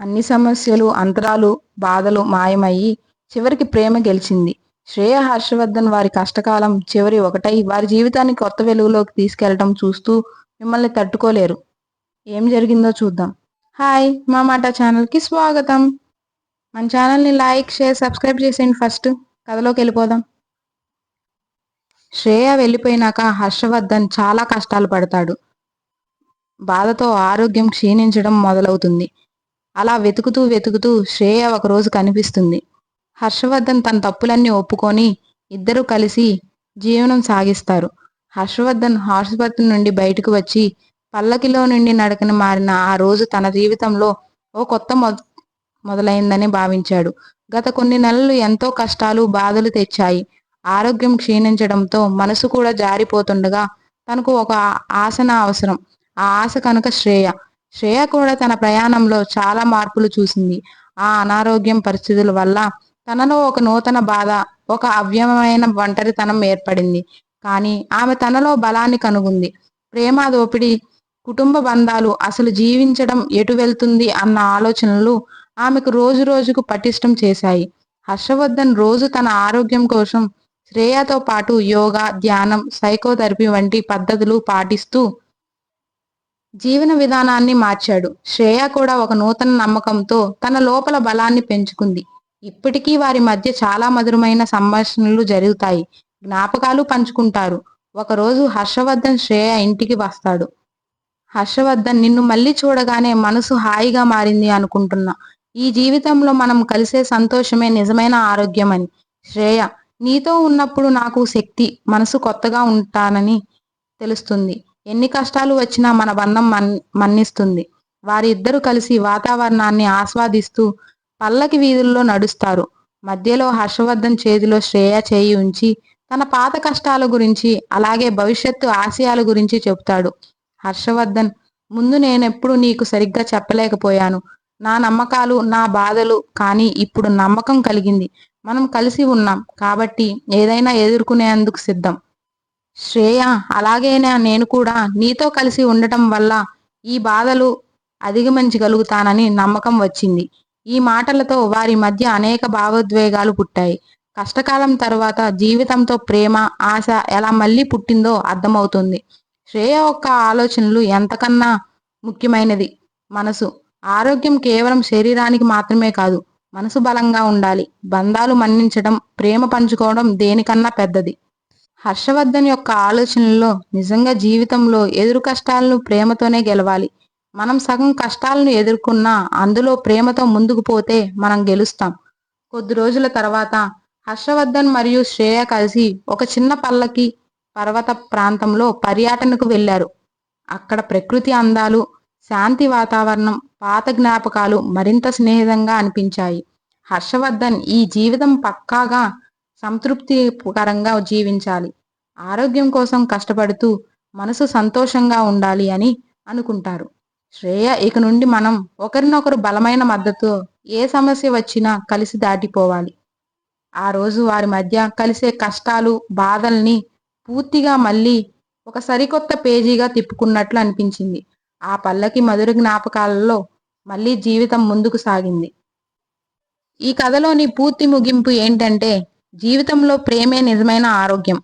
అన్ని సమస్యలు అంతరాలు బాధలు మాయమయ్యి చివరికి ప్రేమ గెలిచింది. శ్రేయ హర్షవర్ధన్ వారి కష్టకాలం చివరి ఒకటై వారి జీవితాన్ని కొత్త వెలుగులోకి తీసుకెళ్ళడం చూస్తూ మిమ్మల్ని తట్టుకోలేరు. ఏం జరిగిందో చూద్దాం. హాయ్ మా మాట ఛానల్కి స్వాగతం. మన ఛానల్ని లైక్ షేర్ సబ్స్క్రైబ్ చేసేయండి ఫస్ట్. కథలోకి వెళ్ళిపోదాం. శ్రేయ వెళ్ళిపోయినాక హర్షవర్ధన్ చాలా కష్టాలు పడతాడు. బాధతో ఆరోగ్యం క్షీణించడం మొదలవుతుంది. అలా వెతుకుతూ వెతుకుతూ శ్రేయ ఒకరోజు కనిపిస్తుంది. హర్షవర్ధన్ తన తప్పులన్నీ ఒప్పుకొని ఇద్దరూ కలిసి జీవనం సాగిస్తారు. హర్షవర్ధన్ హాస్పత్రి నుండి బయటకు వచ్చి పల్లకిలో నుండి నడకని మారిన ఆ రోజు తన జీవితంలో ఓ కొత్త మొదలైందని భావించాడు. గత కొన్ని నెలలు ఎంతో కష్టాలు బాధలు తెచ్చాయి. ఆరోగ్యం క్షీణించడంతో మనసు కూడా జారిపోతుండగా తనకు ఒక ఆసన అవసరం. ఆ ఆశ కనుక శ్రేయ శ్రేయ కూడా తన ప్రయాణంలో చాలా మార్పులు చూసింది. ఆ అనారోగ్యం పరిస్థితుల వల్ల తనలో ఒక నూతన బాధ ఒక అవ్యమైన ఒంటరితనం ఏర్పడింది. కానీ ఆమె తనలో బలాన్ని కనుగొంది. ప్రేమ దోపిడి కుటుంబ బంధాలు అసలు జీవించడం ఎటు వెళ్తుంది అన్న ఆలోచనలు ఆమెకు రోజు రోజుకు పటిష్టం చేశాయి. హర్షవర్ధన్ రోజు తన ఆరోగ్యం కోసం శ్రేయతో పాటు యోగా ధ్యానం సైకోథెరపీ వంటి పద్ధతులు పాటిస్తూ జీవన విధానాన్ని మార్చాడు. శ్రేయ కూడా ఒక నూతన నమ్మకంతో తన లోపల బలాన్ని పెంచుకుంది. ఇప్పటికీ వారి మధ్య చాలా మధురమైన సంభాషణలు జరుగుతాయి. జ్ఞాపకాలు పంచుకుంటారు. ఒకరోజు హర్షవర్ధన్ శ్రేయ ఇంటికి వస్తాడు. హర్షవర్ధన్ నిన్ను మళ్ళీ చూడగానే మనసు హాయిగా మారింది అనుకుంటున్నా. ఈ జీవితంలో మనం కలిసే సంతోషమే నిజమైన ఆరోగ్యం అని శ్రేయ నీతో ఉన్నప్పుడు నాకు శక్తి మనసు కొత్తగా ఉంటానని తెలుస్తుంది. ఎన్ని కష్టాలు వచ్చినా మన బంధం మన్ మన్నిస్తుంది. వారిద్దరూ కలిసి వాతావరణాన్ని ఆస్వాదిస్తూ పల్లకి వీధుల్లో నడుస్తారు. మధ్యలో హర్షవర్ధన్ చేతిలో శ్రేయ చేయి ఉంచి తన పాత కష్టాల గురించి అలాగే భవిష్యత్తు ఆశయాల గురించి చెబుతాడు హర్షవర్ధన్ ముందు నేనెప్పుడు నీకు సరిగ్గా చెప్పలేకపోయాను. నా నమ్మకాలు నా బాధలు కానీ ఇప్పుడు నమ్మకం కలిగింది. మనం కలిసి ఉన్నాం. కాబట్టి ఏదైనా ఎదుర్కొనేందుకు సిద్ధం. శ్రేయ అలాగేనా నేను కూడా నీతో కలిసి ఉండటం వల్ల ఈ బాధలు అధిగమించగలుగుతానని నమ్మకం వచ్చింది. ఈ మాటలతో వారి మధ్య అనేక భావోద్వేగాలు పుట్టాయి. కష్టకాలం తర్వాత జీవితంతో ప్రేమ ఆశ ఎలా మళ్ళీ పుట్టిందో అర్థమవుతుంది. శ్రేయ యొక్క ఆలోచనలు ఎంతకన్నా ముఖ్యమైనది. మనసు. ఆరోగ్యం కేవలం శరీరానికి మాత్రమే కాదు మనసు బలంగా ఉండాలి. బంధాలు మన్నించడం ప్రేమ పంచుకోవడం దేనికన్నా పెద్దది. హర్షవర్ధన్ యొక్క ఆలోచనలో నిజంగా జీవితంలో ఎదురు కష్టాలను ప్రేమతోనే గెలవాలి. మనం సగం కష్టాలను ఎదుర్కొన్నా అందులో ప్రేమతో ముందుకు పోతే మనం గెలుస్తాం. కొద్ది రోజుల తర్వాత హర్షవర్ధన్ మరియు శ్రేయ కలిసి ఒక చిన్న పల్లకి పర్వత ప్రాంతంలో పర్యటనకు వెళ్ళారు అక్కడ ప్రకృతి అందాలు శాంతి వాతావరణం పాత జ్ఞాపకాలు మరింత స్నేహితంగా అనిపించాయి. హర్షవర్ధన్ ఈ జీవితం పక్కాగా సంతృప్తికరంగా జీవించాలి. ఆరోగ్యం కోసం కష్టపడుతూ మనసు సంతోషంగా ఉండాలి అని అనుకుంటారు. శ్రేయ ఇక నుండి మనం ఒకరినొకరు బలమైన మద్దతు ఏ సమస్య వచ్చినా కలిసి దాటిపోవాలి. ఆ రోజు వారి మధ్య కలిసే కష్టాలు బాధల్ని పూర్తిగా మళ్ళీ ఒక సరికొత్త పేజీగా తిప్పుకున్నట్లు అనిపించింది. ఆ పల్లకి మధుర జ్ఞాపకాలలో మళ్ళీ జీవితం ముందుకు సాగింది. ఈ కథలోని పూర్తి ముగింపు ఏంటంటే జీవితంలో ప్రేమే నిజమైన ఆరోగ్యం.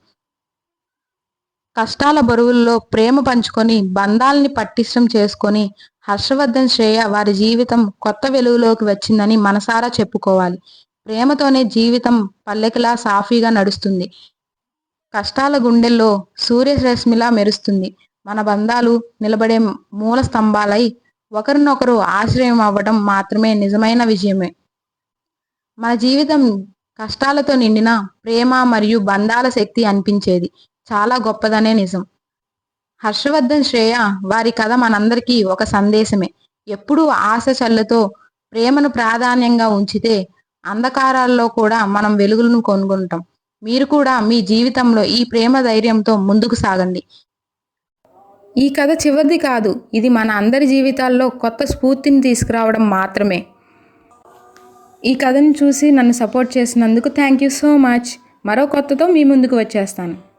కష్టాల బరువుల్లో ప్రేమ పంచుకొని బంధాలని పట్టిష్టం చేసుకొని హర్షవర్ధన్ శ్రేయ వారి జీవితం కొత్త వెలుగులోకి వచ్చిందని మనసారా చెప్పుకోవాలి. ప్రేమతోనే జీవితం పల్లెకిలా సాఫీగా నడుస్తుంది. కష్టాల గుండెల్లో సూర్యరశ్మిలా మెరుస్తుంది. మన బంధాలు నిలబడే మూల స్తంభాలై ఒకరినొకరు ఆశ్రయం అవ్వడం మాత్రమే నిజమైన విజయమే. మన జీవితం కష్టాలతో నిండిన ప్రేమ మరియు బంధాల శక్తి అనిపించేది. చాలా గొప్పదనే నిజం. హర్షవర్ధన్ శ్రేయ వారి కథ మనందరికీ ఒక సందేశమే. ఎప్పుడూ ఆశ చల్లతో ప్రేమను ప్రాధాన్యంగా ఉంచితే అంధకారాల్లో కూడా మనం వెలుగులను కొనుగొంటాం. మీరు కూడా మీ జీవితంలో ఈ ప్రేమ ధైర్యంతో ముందుకు సాగండి. ఈ కథ చివరిది కాదు. ఇది మన అందరి జీవితాల్లో కొత్త స్ఫూర్తిని తీసుకురావడం మాత్రమే. ఈ కథను చూసి నన్ను సపోర్ట్ చేసినందుకు థ్యాంక్ యూ సో మచ్. మరో కొత్తతో మీ ముందుకు వచ్చేస్తాను.